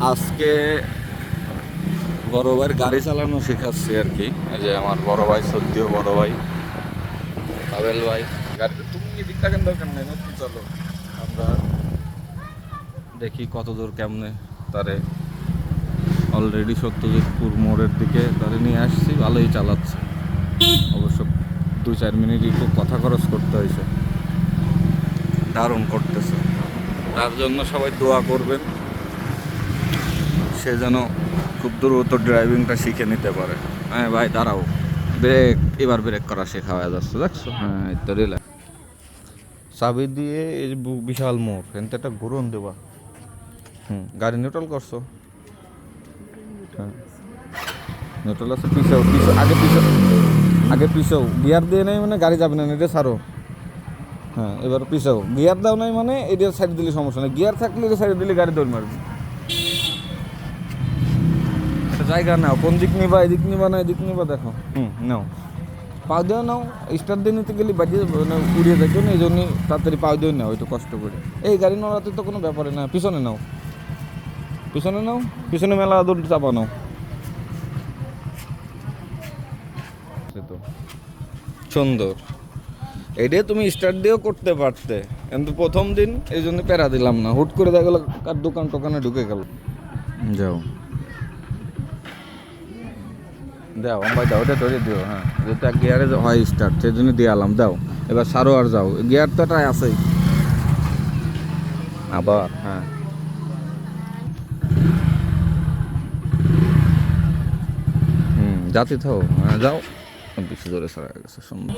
আজকে বড় ভাইয়ের গাড়ি চালানো শেখাচ্ছি আর কি। এই যে আমার বড় ভাই, সত্যিও বড় ভাই। আবেল ভাই, গাড়ি তুমি এদিক থাকেন, দরকার নেই, নতুন চলো। আমরা দেখি কত দূর কেমনে তারে অলরেডি সত্যজিৎপুর মোড়ের দিকে তারে নিয়ে আসছি, ভালোই চালাচ্ছে। অবশ্য দু চার মিনিট একটু কথা খরচ করতে হয়েছে। দারুণ করতেছে। তার জন্য সবাই দোয়া করবেন। সে যেন খুব দ্রুত ড্রাইভিংটা শিখে নিতে পারে। হ্যাঁ ভাই, দাঁড়াও। ব্রেক এবার ব্রেক করা শেখা হয়ে যাচ্ছে, দেখছ? হ্যাঁ তো রিল্যাক্স চাবি দিয়ে এই বিশাল মোড়, এনতে একটা ঘুরন দেবা। হুম, গাড়ি নিউট্রাল করছ? হ্যাঁ। নিউট্রাল আছে, পিছাও পিছাও, আগে পিছাও আগে পিছাও। গিয়ার দিয়ে নেই মানে গাড়ি যাবে না এটা ছাড়ো। হ্যাঁ এবার পিছাও। গিয়ার দাও নাই মানে এটা সাইড দিলে সমস্যা নেই। গিয়ার থাকলে এটা সাইড দিলে গাড়ি দৌড় মারবে। জায়গা নাও কোন দিক নিবা এদিক নিবা না এদিক নিবা দেখো। হুম নাও। পাও দিও নাও স্টার দিয়ে নিতে গেলে বাজিয়ে মানে উড়িয়ে দেখো না এই জন্যই তাড়াতাড়ি পাও দিও নাও একটু কষ্ট করে। এই গাড়ি নড়াতে তো কোনো ব্যাপারে না পিছনে নাও। পিছনে নাও পিছনে মেলা দৌড় চাপা নাও। সে তো। সুন্দর। এটাই তুমি স্টার্ট দিয়েও করতে পারতে। কিন্তু প্রথম দিন এই জন্য প্যারা দিলাম না। হুট করে দেখা গেলো কার দোকান টোকানে ঢুকে গেল। যাও। দাও ভাই দাও, ওটা ধরে দিও হ্যাঁ। যেটা গিয়ারে হয় স্টার্ট সেই জন্য দিয়ে আলাম, দাও। এবার সারো আর যাও। গিয়ার তো এটাই আছেই। আবার হ্যাঁ। হুম যাতে থাও হ্যাঁ যাও। বেশি জোরে সারা গেছে সুন্দর